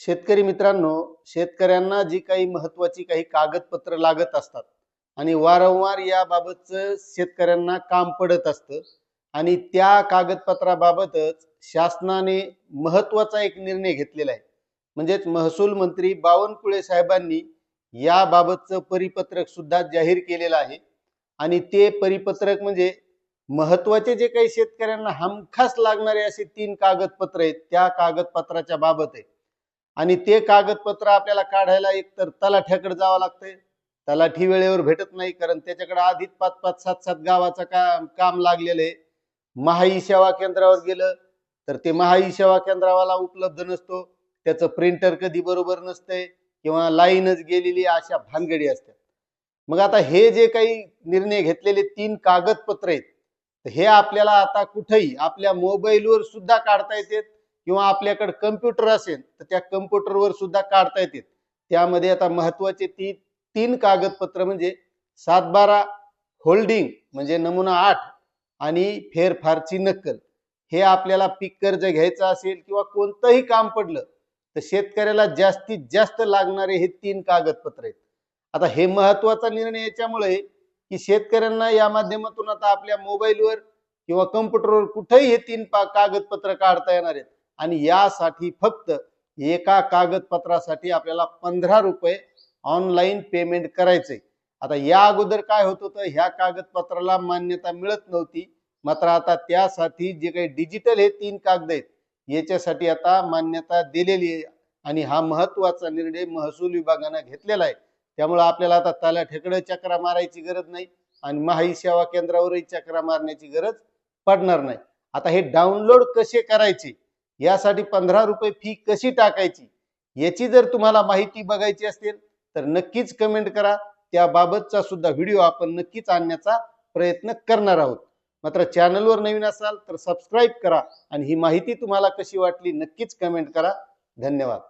शेतकरी मित्रांनो शेतकऱ्यांना जी काही महत्वाची काही कागदपत्र लागत असतात आणि वारंवार याबाबतचं शेतकऱ्यांना काम पडत असतं आणि त्या कागदपत्राबाबतच शासनाने महत्त्वाचा एक निर्णय घेतलेला आहे. म्हणजेच महसूल मंत्री बावनकुळे साहेबांनी याबाबतचं परिपत्रक सुद्धा जाहीर केलेलं आहे आणि ते परिपत्रक म्हणजे महत्त्वाचे जे काही शेतकऱ्यांना हमखास लागणारे असे तीन कागदपत्र आहेत त्या कागदपत्राच्या बाबत आहे. आणि ते कागदपत्र आपल्याला काढायला एक तर तलाठ्याकडे जावं लागतंय. तलाठी वेळेवर भेटत नाही कारण त्याच्याकडे आधीच पाच पाच सात सात गावाचं काम काम लागलेलं आहे. महाई सेवा केंद्रावर गेलं तर ते महाई सेवा केंद्रावाला उपलब्ध नसतो. त्याचं प्रिंटर कधी बरोबर नसतंय किंवा लाईनच गेलेली अशा भानगडी असतात. मग आता हे जे काही निर्णय घेतलेले तीन कागदपत्र आहेत हे आपल्याला आता कुठेही आपल्या मोबाईलवर सुद्धा काढता येतात. किंवा आपल्याकडे कम्प्युटर असेल तर त्या कम्प्युटरवर सुद्धा काढता येते त्यामध्ये आता महत्त्वाचे ती तीन कागदपत्र म्हणजे सातबारा होल्डिंग म्हणजे नमुना आठ आणि फेरफारची नक्कल. हे आपल्याला पीक कर्ज घ्यायचं असेल किंवा कोणतंही काम पडलं तर शेतकऱ्याला जास्तीत जास्त लागणारे हे तीन कागदपत्र आहेत. आता हे महत्त्वाचा निर्णय याच्यामुळे की शेतकऱ्यांना या माध्यमातून आता आपल्या मोबाईलवर किंवा कम्प्युटरवर कुठेही हे तीन पा- कागदपत्र काढता येणार आहेत. आणि यासाठी फक्त एका कागदपत्रासाठी आपल्याला पंधरा रुपये ऑनलाईन पेमेंट करायचे आता या अगोदर काय होत होतं? ह्या कागदपत्राला मान्यता मिळत नव्हती. मात्र आता त्यासाठी जे काही डिजिटल हे तीन कागद आहेत याच्यासाठी आता मान्यता दिलेली आहे. आणि हा महत्त्वाचा निर्णय महसूल विभागानं घेतलेला आहे. त्यामुळे आपल्याला आता तलाठ्याकडे चक्रा मारायची गरज नाही आणि महाई सेवा केंद्रावरही चक्रा मारण्याची गरज पडणार नाही. आता हे डाउनलोड कसे करायचे? यासाठी पंधरा रुपये फी कशी टाकायची? याची जर तुम्हाला माहिती बघायची असेल तर नक्कीच कमेंट करा. त्याबाबतचा सुद्धा व्हिडिओ आपण नक्कीच आणण्याचा प्रयत्न करणार आहोत. मात्र चॅनलवर नवीन असाल तर सबस्क्राईब करा. आणि ही माहिती तुम्हाला कशी वाटली नक्कीच कमेंट करा. धन्यवाद.